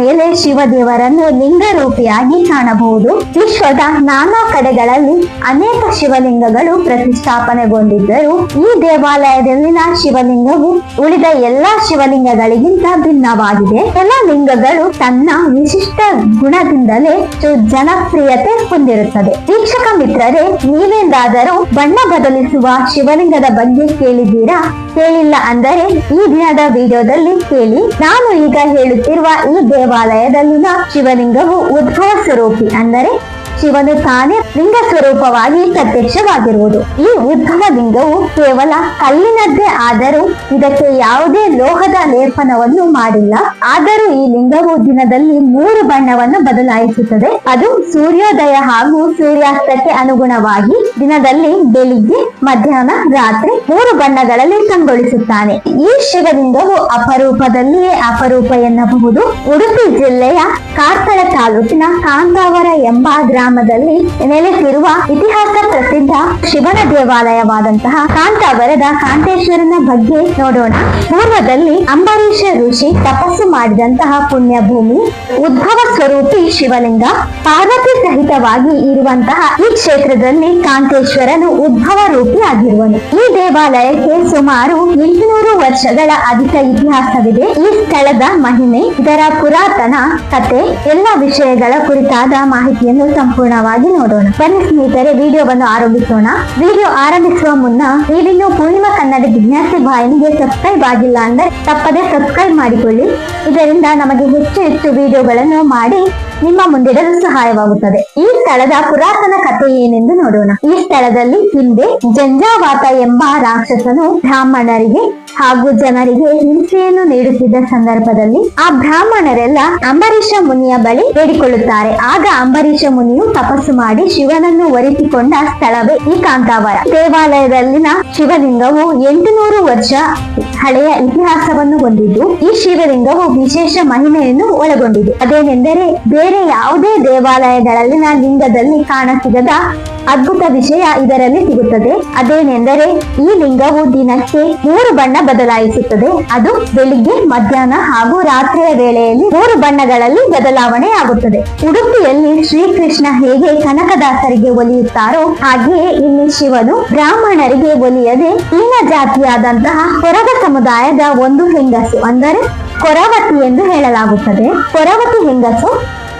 ಮೇಲೆ ಶಿವದೇವರನ್ನು ಲಿಂಗರೂಪಿಯಾಗಿ ಕಾಣಬಹುದು. ವಿಶ್ವದ ನಾನಾ ಕಡೆಗಳಲ್ಲಿ ಅನೇಕ ಶಿವಲಿಂಗಗಳು ಪ್ರತಿಷ್ಠಾಪನೆಗೊಂಡಿದ್ದರೂ ಈ ದೇವಾಲಯದಲ್ಲಿನ ಶಿವಲಿಂಗವು ಉಳಿದ ಎಲ್ಲಾ ಶಿವಲಿಂಗಗಳಿಗಿಂತ ಭಿನ್ನವಾಗಿದೆ. ಎಲ್ಲ ಲಿಂಗಗಳು ತನ್ನ ವಿಶಿಷ್ಟ ಗುಣದಿಂದಲೇ ಜನಪ್ರಿಯತೆ ಹೊಂದಿರುತ್ತದೆ ವೀಕ್ಷಕ ಮಿತ್ರರೇ ನೀವೆಂದಾದರೂ ಬಣ್ಣ ಬದಲಿಸುವ ಶಿವಲಿಂಗದ ಬಗ್ಗೆ ಕೇಳಿದ್ದೀರಾ? ಕೇಳಿಲ್ಲ ಅಂದರೆ ಈ ದಿನದ ವಿಡಿಯೋದಲ್ಲಿ ಕೇಳಿ. ನಾನು ಈಗ ಹೇಳುತ್ತಿರುವ ಈ ದೇವಾಲಯದಲ್ಲಿನ ಶಿವಲಿಂಗವು ಉದ್ಭವ ಸ್ವರೂಪಿ ಅಂದರೆ ಶಿವನು ತಾನೇ ಲಿಂಗ ಸ್ವರೂಪವಾಗಿ ಪ್ರತ್ಯಕ್ಷವಾಗಿರುವುದು. ಈ ಉದ್ಭವ ಲಿಂಗವು ಕೇವಲ ಕಲ್ಲಿನದ್ದೇ ಆದರೂ ಇದಕ್ಕೆ ಯಾವುದೇ ಲೋಹದ ಲೇಪನವನ್ನು ಮಾಡಿಲ್ಲ. ಆದರೂ ಈ ಲಿಂಗವು ದಿನದಲ್ಲಿ ಮೂರು ಬಣ್ಣವನ್ನು ಬದಲಾಯಿಸುತ್ತದೆ. ಅದು ಸೂರ್ಯೋದಯ ಹಾಗೂ ಸೂರ್ಯಾಸ್ತಕ್ಕೆ ಅನುಗುಣವಾಗಿ ದಿನದಲ್ಲಿ ಬೆಳಿಗ್ಗೆ, ಮಧ್ಯಾಹ್ನ, ರಾತ್ರಿ ಮೂರು ಬಣ್ಣಗಳಲ್ಲಿ ಕಂಗೊಳಿಸುತ್ತಾನೆ ಈ ಶಿವಲಿಂಗವು ಅಪರೂಪದಲ್ಲಿಯೇ ಅಪರೂಪ ಎನ್ನಬಹುದು. ಉಡುಪಿ ಜಿಲ್ಲೆಯ ಕಾರ್ಕಳ ತಾಲೂಕಿನ ಕಾಂತಾವರ ಎಂಬ ಗ್ರಾಮದಲ್ಲಿ ನೆಲೆಸಿರುವ ಇತಿಹಾಸ ಪ್ರಸಿದ್ಧ ಶಿವನ ದೇವಾಲಯವಾದಂತಹ ಕಾಂತಾವರದ ಕಾಂತೇಶ್ವರನ ಬಗ್ಗೆ ನೋಡೋಣ. ಪೂರ್ವದಲ್ಲಿ ಅಂಬರೀಷ ಋಷಿ ತಪಸ್ಸು ಮಾಡಿದಂತಹ ಪುಣ್ಯ ಭೂಮಿ ಉದ್ಭವ ಸ್ವರೂಪಿ ಶಿವಲಿಂಗ ಪಾರ್ವತಿ ಸಹಿತವಾಗಿ ಇರುವಂತಹ ಈ ಕ್ಷೇತ್ರದಲ್ಲಿ ಕಾಂತೇಶ್ವರನು ಉದ್ಭವ ರೂಪಿ ಆಗಿರುವನು. ಈ ದೇವಾಲಯಕ್ಕೆ ಸುಮಾರು ಎಂಟುನೂರು ವರ್ಷಗಳ ಅಧಿಕ ಇತಿಹಾಸವಿದೆ. ಈ ಸ್ಥಳದ ಮಹಿಮೆ, ಇದರ ಪುರಾತನ ಕತೆ, ಎಲ್ಲ ವಿಷಯಗಳ ಕುರಿತಾದ ಮಾಹಿತಿಯನ್ನು ಸಂಪೂರ್ಣವಾಗಿ ನೋಡೋಣ. ಬನ್ನಿ ಸ್ನೇಹಿತರೆ ವಿಡಿಯೋವನ್ನು ಆರಂಭಿಸೋಣ. ವಿಡಿಯೋ ಆರಂಭಿಸುವ ಮುನ್ನ ನೀವಿನ್ನು ಪೂರ್ಣಿಮಾ ಕನ್ನಡ ಜಿಜ್ಞಾಸೆ ಬಾಯಿನಿಗೆ ಸಬ್ಸ್ಕ್ರೈಬ್ ಆಗಿಲ್ಲ ಅಂದರೆ ತಪ್ಪದೆ ಸಬ್ಸ್ಕ್ರೈಬ್ ಮಾಡಿಕೊಳ್ಳಿ. ಇದರಿಂದ ನಮಗೆ ಹೆಚ್ಚು ಹೆಚ್ಚು ವಿಡಿಯೋಗಳನ್ನು ಮಾಡಿ ನಿಮ್ಮ ಮುಂದಿಡಲು ಸಹಾಯವಾಗುತ್ತದೆ. ಈ ಸ್ಥಳದ ಪುರಾತನ ಕಥೆ ಏನೆಂದು ನೋಡೋಣ. ಈ ಸ್ಥಳದಲ್ಲಿ ಹಿಂದೆ ಜಂಜಾವಾತ ಎಂಬ ರಾಕ್ಷಸನು ಬ್ರಾಹ್ಮಣರಿಗೆ ಹಾಗೂ ಜನರಿಗೆ ಹಿಂಸೆಯನ್ನು ನೀಡುತ್ತಿದ್ದ ಸಂದರ್ಭದಲ್ಲಿ ಆ ಬ್ರಾಹ್ಮಣರೆಲ್ಲ ಅಂಬರೀಷ ಮುನಿಯ ಬಳಿ ಬೇಡಿಕೊಳ್ಳುತ್ತಾರೆ. ಆಗ ಅಂಬರೀಷ ಮುನಿಯು ತಪಸ್ಸು ಮಾಡಿ ಶಿವನನ್ನು ಒರೆಸಿಕೊಂಡ ಸ್ಥಳವೇ ಈ ಕಾಂತಾವರ. ದೇವಾಲಯದಲ್ಲಿನ ಶಿವಲಿಂಗವು ಎಂಟುನೂರು ವರ್ಷ ಹಳೆಯ ಇತಿಹಾಸವನ್ನು ಹೊಂದಿದ್ದು, ಈ ಶಿವಲಿಂಗವು ವಿಶೇಷ ಮಹಿಮೆಯನ್ನು ಒಳಗೊಂಡಿದೆ. ಅದೇನೆಂದರೆ, ಬೇರೆ ಯಾವುದೇ ದೇವಾಲಯಗಳಲ್ಲಿನ ಲಿಂಗದಲ್ಲಿ ಕಾಣಸಿಗದ ಅದ್ಭುತ ವಿಷಯ ಇದರಲ್ಲಿ ಸಿಗುತ್ತದೆ. ಅದೇನೆಂದರೆ ಈ ಲಿಂಗವು ದಿನಕ್ಕೆ ಮೂರು ಬಣ್ಣ ಬದಲಾಯಿಸುತ್ತದೆ. ಅದು ಬೆಳಿಗ್ಗೆ, ಮಧ್ಯಾಹ್ನ ಹಾಗೂ ರಾತ್ರಿಯ ವೇಳೆಯಲ್ಲಿ ಮೂರು ಬಣ್ಣಗಳಲ್ಲಿ ಬದಲಾವಣೆ ಆಗುತ್ತದೆ. ಉಡುಪಿಯಲ್ಲಿ ಶ್ರೀಕೃಷ್ಣ ಹೇಗೆ ಕನಕದಾಸರಿಗೆ ಒಲಿಯುತ್ತಾರೋ ಹಾಗೆಯೇ ಇಲ್ಲಿ ಶಿವನು ಬ್ರಾಹ್ಮಣರಿಗೆ ಒಲಿಯದೆ ಇನ್ನ ಜಾತಿಯಾದಂತಹ ಹೊರಗ ಸಮುದಾಯದ ಒಂದು ಹೆಂಗಸು, ಅಂದರೆ ಕೊರವತಿ ಎಂದು ಹೇಳಲಾಗುತ್ತದೆ. ಕೊರವತಿ ಹೆಂಗಸು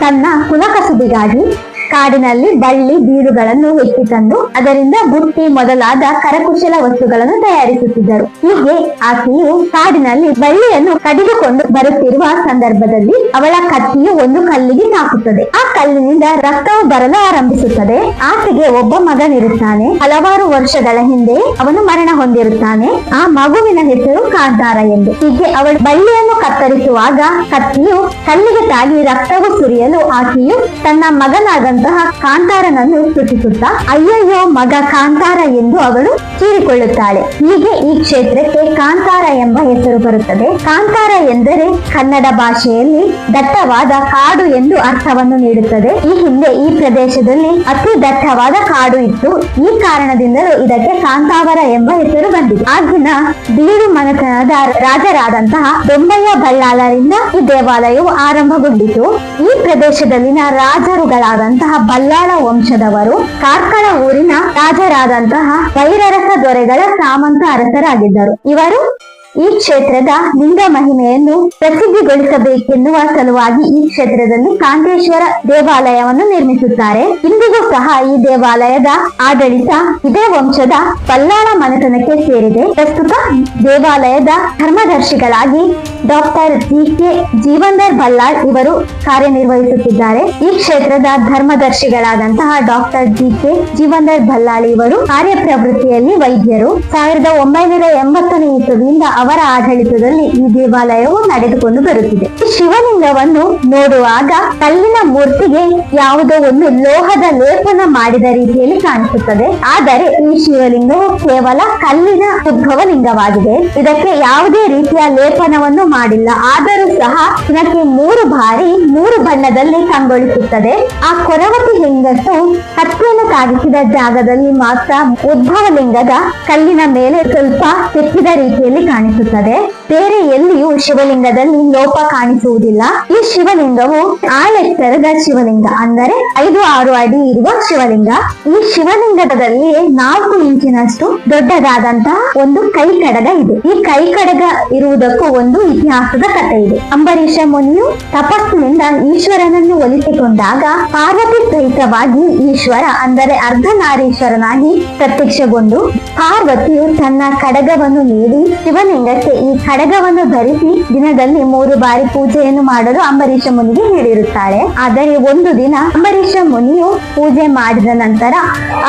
ತನ್ನ ಕುಲಕಸುಬಿಗಾಗಿ ಕಾಡಿನಲ್ಲಿ ಬಳ್ಳಿ ಬೀರುಗಳನ್ನು ಹೆಚ್ಚಿ ತಂದು ಅದರಿಂದ ಬುಟ್ಟಿ ಮೊದಲಾದ ಕರಕುಶಲ ವಸ್ತುಗಳನ್ನು ತಯಾರಿಸುತ್ತಿದ್ದರು. ಹೀಗೆ ಆಕೆಯು ಕಾಡಿನಲ್ಲಿ ಬಳ್ಳಿಯನ್ನು ಕಡಿದುಕೊಂಡು ಬರುತ್ತಿರುವ ಸಂದರ್ಭದಲ್ಲಿ ಅವಳ ಕತ್ತಿಯು ಒಂದು ಕಲ್ಲಿಗೆ ತಾಕುತ್ತದೆ. ಆ ಕಲ್ಲಿನಿಂದ ರಕ್ತವು ಬರಲು ಆರಂಭಿಸುತ್ತದೆ ಆಕೆಗೆ ಒಬ್ಬ ಮಗನಿರುತ್ತಾನೆ. ಹಲವಾರು ವರ್ಷಗಳ ಹಿಂದೆ ಅವನು ಮರಣ ಹೊಂದಿರುತ್ತಾನೆ. ಆ ಮಗುವಿನ ಹೆಸರು ಕಾಂತಾರ ಎಂದು. ಹೀಗೆ ಅವಳು ಬಳ್ಳಿಯನ್ನು ಕತ್ತರಿಸುವಾಗ ಕತ್ತಿಯು ಕಲ್ಲಿಗೆ ತಾಗಿ ರಕ್ತವು ಸುರಿಯಲು ಆಕೆಯು ತನ್ನ ಮಗನಾದಂತಹ ಕಾಂತಾರನನ್ನು ಸ್ತುತಿಸುತ್ತಾ, ಅಯ್ಯಯ್ಯೋ, ಮಗ ಕಾಂತಾರ ಎಂದು ಅವಳು ಚೀರಿಕೊಳ್ಳುತ್ತಾಳೆ ಹೀಗೆ ಈ ಕ್ಷೇತ್ರಕ್ಕೆ ಕಾಂತಾರ ಎಂಬ ಹೆಸರು ಬರುತ್ತದೆ. ಕಾಂತಾರ ಎಂದರೆ ಕನ್ನಡ ಭಾಷೆಯಲ್ಲಿ ದಟ್ಟವಾದ ಕಾಡು ಎಂದು ಅರ್ಥವನ್ನು ನೀಡುತ್ತದೆ. ಈ ಹಿಂದೆ ಈ ಪ್ರದೇಶದಲ್ಲಿ ಅತಿ ದಟ್ಟವಾದ ಕಾಡು ಇತ್ತು. ಈ ಕಾರಣದಿಂದಲೂ ಇದಕ್ಕೆ ಕಾಂತಾವರ ಎಂಬ ಹೆಸರು ಬಂದಿದೆ ಆಗಿನ ಬೀಡು ಮನೆತನದ ರಾಜರಾದಂತಹ ದೊಂಬಯ್ಯ ಬಲ್ಲಾಳರಿಂದ ಈ ದೇವಾಲಯವು ಆರಂಭಗೊಂಡಿತು. ಈ ಪ್ರದೇಶದಲ್ಲಿನ ರಾಜರುಗಳಾದಂತಹ ಬಲ್ಲಾಳ ವಂಶದವರು ಕಾರ್ಕಳ ಊರಿನ ರಾಜರಾದಂತಹ ವೈರರಸ ದೊರೆಗಳ ಸಾಮಂತ ಅರಸರಾಗಿದ್ದರು. ಇವರು ಈ ಕ್ಷೇತ್ರದ ಲಿಂಗ ಮಹಿಮೆಯನ್ನು ಪ್ರಸಿದ್ಧಿಗೊಳಿಸಬೇಕೆನ್ನುವ ಸಲುವಾಗಿ ಈ ಕ್ಷೇತ್ರದಲ್ಲಿ ಕಾಂತೇಶ್ವರ ದೇವಾಲಯವನ್ನು ನಿರ್ಮಿಸುತ್ತಾರೆ. ಇಂದಿಗೂ ಸಹ ಈ ದೇವಾಲಯದ ಆಡಳಿತ ಇದೇ ವಂಶದ ಪಲ್ಲಾಳ ಮನೆತನಕ್ಕೆ ಸೇರಿದೆ. ಪ್ರಸ್ತುತ ದೇವಾಲಯದ ಧರ್ಮದರ್ಶಿಗಳಾಗಿ doctor G K Jeevandhar Ballal ಇವರು ಕಾರ್ಯನಿರ್ವಹಿಸುತ್ತಿದ್ದಾರೆ. ಈ ಕ್ಷೇತ್ರದ ಧರ್ಮದರ್ಶಿಗಳಾದಂತಹ doctor G K Jeevandhar Ballal ಇವರು ಕಾರ್ಯಪ್ರವೃತ್ತಿಯಲ್ಲಿ ವೈದ್ಯರು. ಸಾವಿರದ ಒಂಬೈನೂರ ಎಂಬತ್ತನೇ ಇಸವಿಯಿಂದ ಅವರ ಆಡಳಿತದಲ್ಲಿ ಈ ದೇವಾಲಯವು ನಡೆದುಕೊಂಡು ಬರುತ್ತಿದೆ. ಶಿವಲಿಂಗವನ್ನು ನೋಡುವಾಗ ಕಲ್ಲಿನ ಮೂರ್ತಿಗೆ ಯಾವುದೋ ಒಂದು ಲೋಹದ ಲೇಪನ ಮಾಡಿದ ರೀತಿಯಲ್ಲಿ ಕಾಣಿಸುತ್ತದೆ. ಆದರೆ ಈ ಶಿವಲಿಂಗವು ಕೇವಲ ಕಲ್ಲಿನ ಉದ್ಭವ ಲಿಂಗವಾಗಿದೆ ಇದಕ್ಕೆ ಯಾವುದೇ ರೀತಿಯ ಲೇಪನವನ್ನು ಮಾಡಿಲ್ಲ. ಆದರೂ ಸಹ ಇದಕ್ಕೆ ಮೂರು ಬಾರಿ ಮೂರು ಬಣ್ಣದಲ್ಲಿ ಕಂಗೊಳಿಸುತ್ತದೆ. ಆ ಕೊರವತಿ ಹೆಂಗಸು ಹತ್ಯೆಯನ್ನು ಸಾಗಿಸಿದ ಜಾಗದಲ್ಲಿ ಮಾತ್ರ ಉದ್ಭವ ಲಿಂಗದ ಕಲ್ಲಿನ ಮೇಲೆ ಸ್ವಲ್ಪ ಕೆತ್ತಿದ ರೀತಿಯಲ್ಲಿ ಕಾಣಿಸುತ್ತದೆ. ಬೇರೆ ಎಲ್ಲಿಯೂ ಶಿವಲಿಂಗದಲ್ಲಿ ಲೋಪ ಕಾಣಿಸುವುದಿಲ್ಲ. ಈ ಶಿವಲಿಂಗವು ಆಳೆತ್ತರದ ಶಿವಲಿಂಗ ಅಂದರೆ ಐದು ಆರು ಅಡಿ ಇರುವ ಶಿವಲಿಂಗ. ಈ ಶಿವಲಿಂಗದಲ್ಲಿ ನಾಲ್ಕು ಇಂಚಿನಷ್ಟು ದೊಡ್ಡದಾದಂತಹ ಒಂದು ಕೈ ಕಡಗ ಇದೆ. ಈ ಕೈ ಕಡಗ ಇರುವುದಕ್ಕೂ ಒಂದು ಇತಿಹಾಸದ ಕಥೆ ಇದೆ. ಅಂಬರೀಷ ಮುನಿಯು ತಪಸ್ಸಿನಿಂದ ಈಶ್ವರನನ್ನು ಒಲಿಸಿಕೊಂಡಾಗ ಪಾರ್ವತಿ ಸಹಿತವಾಗಿ ಈಶ್ವರ, ಅಂದರೆ ಅರ್ಧನಾರೀಶ್ವರನಾಗಿ ಪ್ರತ್ಯಕ್ಷಗೊಂಡು ಪಾರ್ವತಿಯು ತನ್ನ ಕಡಗವನ್ನು ನೀಡಿ ಶಿವಲಿಂಗಕ್ಕೆ ಈ ಕಡಗವನ್ನು ಧರಿಸಿ ದಿನದಲ್ಲಿ ಮೂರು ಬಾರಿ ಪೂಜೆಯನ್ನು ಮಾಡಲು ಅಂಬರೀಷ ಮುನಿಗೆ ಹೇಳಿರುತ್ತಾಳೆ. ಆದರೆ ಒಂದು ದಿನ ಅಂಬರೀಷ ಮುನಿಯು ಪೂಜೆ ಮಾಡಿದ ನಂತರ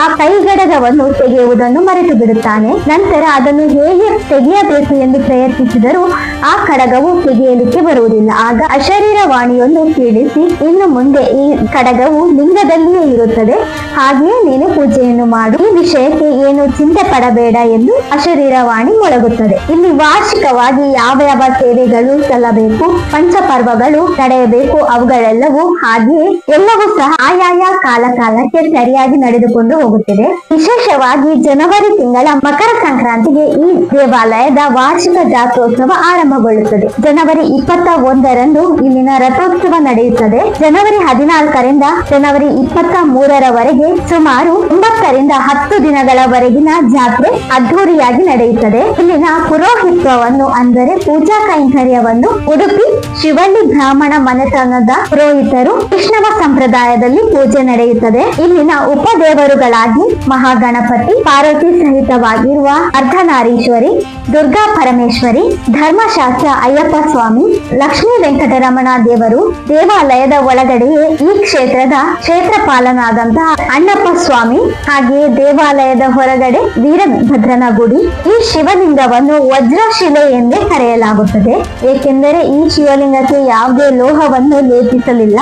ಆ ಕೈಗಡಗವನ್ನು ತೆಗೆಯುವುದನ್ನು ಮರೆತು ಬಿಡುತ್ತಾನೆ ನಂತರ ಅದನ್ನು ಹೇಗೆ ತೆಗೆಯಬೇಕು ಎಂದು ಪ್ರಯತ್ನಿಸಿದರೂ ಆ ಕಡಗವು ತೆಗೆಯಲಿಕ್ಕೆ ಬರುವುದಿಲ್ಲ. ಆಗ ಅಶರೀರ ವಾಣಿಯೊಂದು ಕೇಳಿಸಿ, ಇನ್ನು ಮುಂದೆ ಈ ಕಡಗವು ಲಿಂಗದಲ್ಲಿಯೇ ಇರುತ್ತದೆ. ಹಾಗೆಯೇ ನೀನು ಪೂಜೆಯನ್ನು ಮಾಡು. ಈ ವಿಷಯಕ್ಕೆ ಏನು ಚಿಂತೆ ಪಡಬೇಡ ಎಂದು ಅಶರೀರವಾಣಿ ಮೊಳಗುತ್ತದೆ. ಇಲ್ಲಿ ವಾರ್ಷಿಕವಾಗಿ ಯಾವ ಯಾವ ಸೇವೆಗಳು ಸಲ್ಲಬೇಕು, ಪಂಚಪರ್ವಗಳು ನಡೆಯಬೇಕು, ಅವುಗಳೆಲ್ಲವೂ ಹಾಗೆಯೇ ಎಲ್ಲವೂ ಸಹ ಆಯಾಯ ಕಾಲ ಕಾಲಕ್ಕೆ ಸರಿಯಾಗಿ ನಡೆದುಕೊಂಡು ಹೋಗುತ್ತಿದೆ. ವಿಶೇಷವಾಗಿ ಜನವರಿ ತಿಂಗಳ ಮಕರ ಸಂಕ್ರಾಂತಿಗೆ ಈ ದೇವಾಲಯದ ವಾರ್ಷಿಕ ಜಾತ್ರೋತ್ಸವ ಆರಂಭಗೊಳ್ಳುತ್ತದೆ. ಜನವರಿ ಇಪ್ಪತ್ತ ಒಂದರಂದು ಇಲ್ಲಿನ ರಥೋತ್ಸವ ನಡೆಯುತ್ತದೆ. ಜನವರಿ ಹದಿನಾಲ್ಕರಿಂದ ಜನವರಿ ಇಪ್ಪತ್ತ ಮೂರರವರೆಗೆ ಸುಮಾರು ಒಂಬತ್ತರಿಂದ ಹತ್ತು ದಿನಗಳವರೆಗಿನ ಜಾತ್ರೆ ಅದ್ಧೂರಿಯಾಗಿ ನಡೆಯುತ್ತದೆ. ಇಲ್ಲಿನ ಪುರೋಹಿತ್ವವನ್ನು ಅಂದರೆ ಪೂಜಾ ಕೈಂಕರ್ಯವನ್ನು ಉಡುಪಿ ಶಿವಳ್ಳಿ ಬ್ರಾಹ್ಮಣ ಮನೆತನದ ಪುರೋಹಿತರು ವಿಷ್ಣವ ಸಂಪ್ರದಾಯದಲ್ಲಿ ಪೂಜೆ ನಡೆಯುತ್ತದೆ. ಇಲ್ಲಿನ ಉಪದೇವರುಗಳಾಗಿ ಮಹಾಗಣಪತಿ, ಪಾರ್ವತಿ ಸಹಿತವಾಗಿರುವ ಅರ್ಧನಾರೀಶ್ವರಿ, ದುರ್ಗಾ ಪರಮೇಶ್ವರಿ, ಧರ್ಮಶಾಸ್ತ್ರ ಅಯ್ಯಪ್ಪ ಸ್ವಾಮಿ ಲಕ್ಷ್ಮೀ ವೆಂಕಟರಮಣ ದೇವರು ದೇವಾಲಯದ ಒಳಗಡೆಯೇ ಈ ಕ್ಷೇತ್ರದ ಕ್ಷೇತ್ರಪಾಲನಾದಂತಹ ಅಣ್ಣಪ್ಪ ಸ್ವಾಮಿ ಹಾಗೆಯೇ ದೇವಾಲಯದ ಹೊರಗಡೆ ವೀರಭದ್ರನ ಗುಡಿ ಈ ಶಿವಲಿಂಗವನ್ನು ವಜ್ರಶಿಲೆ ಎಂದೇ ಕರೆಯಲಾಗುತ್ತದೆ. ಏಕೆಂದರೆ ಈ ಶಿವಲಿಂಗಕ್ಕೆ ಯಾವುದೇ ಲೋಹವನ್ನು ಲೇಪಿಸಲಿಲ್ಲ.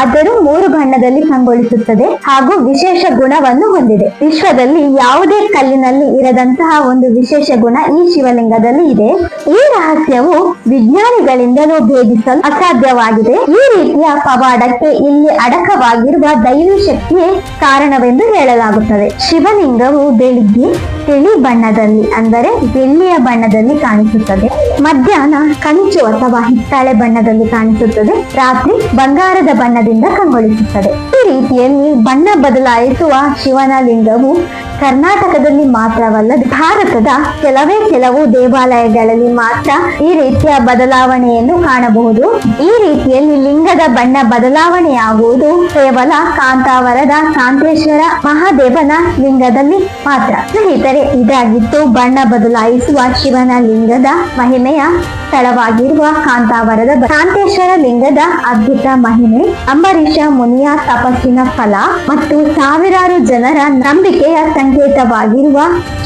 ಆದರೂ ಮೂರು ಬಣ್ಣದಲ್ಲಿ ಕಂಗೊಳಿಸುತ್ತದೆ ಹಾಗೂ ವಿಶೇಷ ಗುಣವನ್ನು ಹೊಂದಿದೆ. ವಿಶ್ವದಲ್ಲಿ ಯಾವುದೇ ಕಲ್ಲಿನಲ್ಲಿ ಇರದಂತಹ ಒಂದು ವಿಶೇಷ ಗುಣ ಈ ಶಿವಲಿಂಗದಲ್ಲಿ ಇದೆ. ಈ ರಹಸ್ಯವು ವಿಜ್ಞಾನಿಗಳಿಂದಲೂ ಭೇದಿಸಲು ಅಸಾಧ್ಯವಾಗಿದೆ. ಈ ರೀತಿಯ ಪವಾಡಕ್ಕೆ ಇಲ್ಲಿ ಅಡಕವಾಗಿರುವ ದೈವಿ ಶಕ್ತಿಯೇ ಕಾರಣವೆಂದು ಹೇಳಲಾಗುತ್ತದೆ. ಶಿವಲಿಂಗವು ಬೆಳಿಗ್ಗೆ ತಿಳಿ ಬಣ್ಣದಲ್ಲಿ, ಅಂದರೆ ಬೆಳ್ಳಿಯ ಬಣ್ಣದಲ್ಲಿ ಕಾಣಿಸುತ್ತದೆ. ಮಧ್ಯಾಹ್ನ ಕಂಚು ಅಥವಾ ಹಿತ್ತಾಳೆ ಬಣ್ಣದಲ್ಲಿ ಕಾಣಿಸುತ್ತದೆ. ರಾತ್ರಿ ಬಂಗಾರದ ಬಣ್ಣದಿಂದ ಕಂಗೊಳಿಸುತ್ತದೆ. ಈ ರೀತಿಯಲ್ಲಿ ಬಣ್ಣ ಬದಲಾಯಿಸುವ ಶಿವನ ಲಿಂಗವು ಕರ್ನಾಟಕದಲ್ಲಿ ಮಾತ್ರವಲ್ಲದೆ ಭಾರತದ ಕೆಲವೇ ಕೆಲವು ದೇವಾಲಯಗಳಲ್ಲಿ ಮಾತ್ರ ಈ ರೀತಿಯ ಬದಲಾವಣೆಯನ್ನು ಕಾಣಬಹುದು. ಈ ರೀತಿಯಲ್ಲಿ ಲಿಂಗದ ಬಣ್ಣ ಬದಲಾವಣೆಯಾಗುವುದು ಕೇವಲ ಕಾಂತಾವರದ ಕಾಂತೇಶ್ವರ ಮಹಾದೇವನ ಲಿಂಗದಲ್ಲಿ ಮಾತ್ರ. ಸ್ನೇಹಿತರೆ, ಇದಾಗಿತ್ತು ಬಣ್ಣ ಬದಲಾಯಿಸುವ ಶಿವನ ಲಿಂಗದ ಮಹಿಮೆಯ ಸ್ಥಳವಾಗಿರುವ ಕಾಂತಾವರದ ಕಾಂತೇಶ್ವರ ಲಿಂಗದ ಅದ್ಭುತ ಮಹಿಮೆ, ಅಂಬರೀಷ ಮುನಿಯ ತಪಸ್ಸಿನ ಫಲ ಮತ್ತು ಸಾವಿರಾರು ಜನರ ನಂಬಿಕೆಯ ಸಂಕೇತವಾಗಿರುವ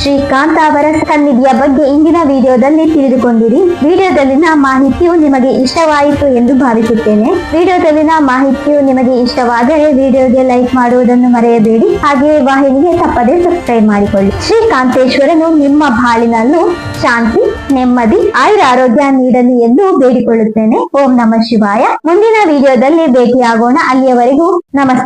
ಶ್ರೀ ಅವರ ಸನ್ನಿಧಿಯ ಬಗ್ಗೆ ಇಂದಿನ ವಿಡಿಯೋದಲ್ಲಿ ತಿಳಿದುಕೊಂಡಿರಿ. ವಿಡಿಯೋದಲ್ಲಿನ ಮಾಹಿತಿಯು ನಿಮಗೆ ಇಷ್ಟವಾಯಿತು ಎಂದು ಭಾವಿಸುತ್ತೇನೆ. ವಿಡಿಯೋದಲ್ಲಿನ ಮಾಹಿತಿಯು ನಿಮಗೆ ಇಷ್ಟವಾದರೆ ವಿಡಿಯೋಗೆ ಲೈಕ್ ಮಾಡುವುದನ್ನು ಮರೆಯಬೇಡಿ. ಹಾಗೆಯೇ ವಾಹಿನಿಗೆ ತಪ್ಪದೆ ಸಬ್ಸ್ಕ್ರೈಬ್ ಮಾಡಿಕೊಳ್ಳಿ. ಶ್ರೀಕಾಂತೇಶ್ವರನು ನಿಮ್ಮ ಬಾಳಿನಲ್ಲೂ ಶಾಂತಿ, ನೆಮ್ಮದಿ ಆಯುರ ಆರೋಗ್ಯ ನೀಡಲಿ ಎಂದು ಬೇಡಿಕೊಳ್ಳುತ್ತೇನೆ. ಓಂ ನಮ ಶಿವಾಯ. ಮುಂದಿನ ವಿಡಿಯೋದಲ್ಲಿ ಭೇಟಿಯಾಗೋಣ. ಅಲ್ಲಿಯವರೆಗೂ ನಮಸ್ತೆ.